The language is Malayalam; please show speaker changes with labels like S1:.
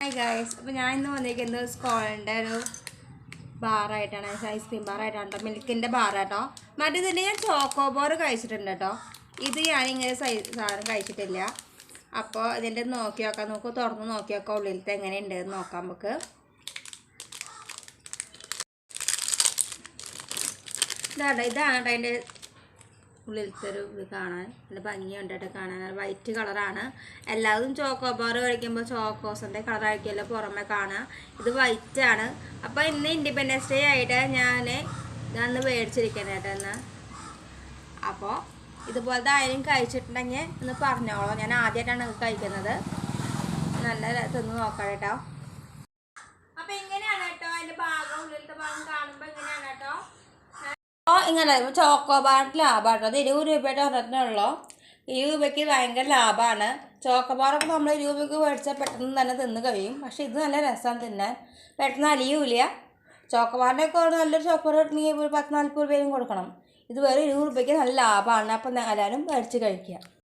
S1: ഹായ് ഗായ്സ് അപ്പോൾ ഞാൻ ഇന്ന് വന്നിരിക്കുന്നത് സ്കോളിന്റെ ഒരു ബാറായിട്ടാണ് ഐസ്ക്രീം ബാറായിട്ടാണ് കേട്ടോ മിൽക്കിന്റെ ബാറാട്ടോ മറ്റേതിന്റെ ഞാൻ ചോക്കോ ബോർ കഴിച്ചിട്ടുണ്ട് കേട്ടോ ഇത് ഞാൻ ഞാനിങ്ങനെ സൈസ് സാധനം കഴിച്ചിട്ടില്ല. അപ്പോൾ ഇതിന്റെ നോക്കി നോക്കാം നമുക്ക് തുറന്ന് നോക്കി നോക്കാം ഉള്ളിലത്തെ എങ്ങനെയുണ്ട് എന്ന് നോക്കാം നമുക്ക്. ഇതാണ് ഇതാണ് അതിന്റെ ഉള്ളിലത്തെ ഒരു ഇത് കാണാൻ നല്ല ഭംഗിയുണ്ട് കേട്ടോ കാണാൻ. വൈറ്റ് കളറാണ് എല്ലാതും ചോക്കോ ബാർ കഴിക്കുമ്പോൾ ചോക്കോസിന്റെ കളറായിരിക്കുമല്ലോ പുറമെ കാണുക. ഇത് വൈറ്റ് ആണ്. അപ്പോൾ ഇന്ന് ഇൻഡിപെൻഡൻസ് ഡേ ആയിട്ട് ഞാൻ ഇതന്ന് മേടിച്ചിരിക്കുന്നത് കേട്ടോ ഇന്ന്. അപ്പോൾ ഇതുപോലത്തെ ആരും കഴിച്ചിട്ടുണ്ടെങ്കിൽ ഒന്ന് പറഞ്ഞോളൂ. ഞാൻ ആദ്യമായിട്ടാണ് കഴിക്കുന്നത്. നല്ല തിന്ന് നോക്കാം കേട്ടോ. അപ്പോൾ ഇങ്ങനെയാണ് കേട്ടോ അതിന്റെ ഭാഗം ഉള്ളിലത്തെ ഭാഗം കാണുമ്പോൾ ഇങ്ങനെയാണ് കേട്ടോ. ഇങ്ങനെ ചോക്കോ ബാറിൽ ലാഭമാണ് അത് ഇരുപത് രൂപയുടെ ഒരെണ്ണമുള്ളൂ ഇരുപത് രൂപയ്ക്ക് ഭയങ്കര ലാഭമാണ് ചോക്കോ ബാറൊക്കെ നമ്മൾ ഇരുപത് രൂപയ്ക്ക് മേടിച്ചാൽ പെട്ടെന്ന് തന്നെ തിന്ന് കഴിയും. പക്ഷെ ഇത് നല്ല രസമാണ് തിന്നാൻ. പെട്ടെന്ന് അലിയൂല ചോക്കോ ബാറിനൊക്കെ നല്ലൊരു ചോക്കോ ബാർ കിട്ടണമെങ്കിൽ ഒരു പത്ത് നാൽപ്പത് രൂപയും കൊടുക്കണം. ഇത് വേറെ ഇരുപത് രൂപയ്ക്ക് നല്ല ലാഭമാണ് അപ്പം എല്ലാവരും മേടിച്ച് കഴിക്കുക.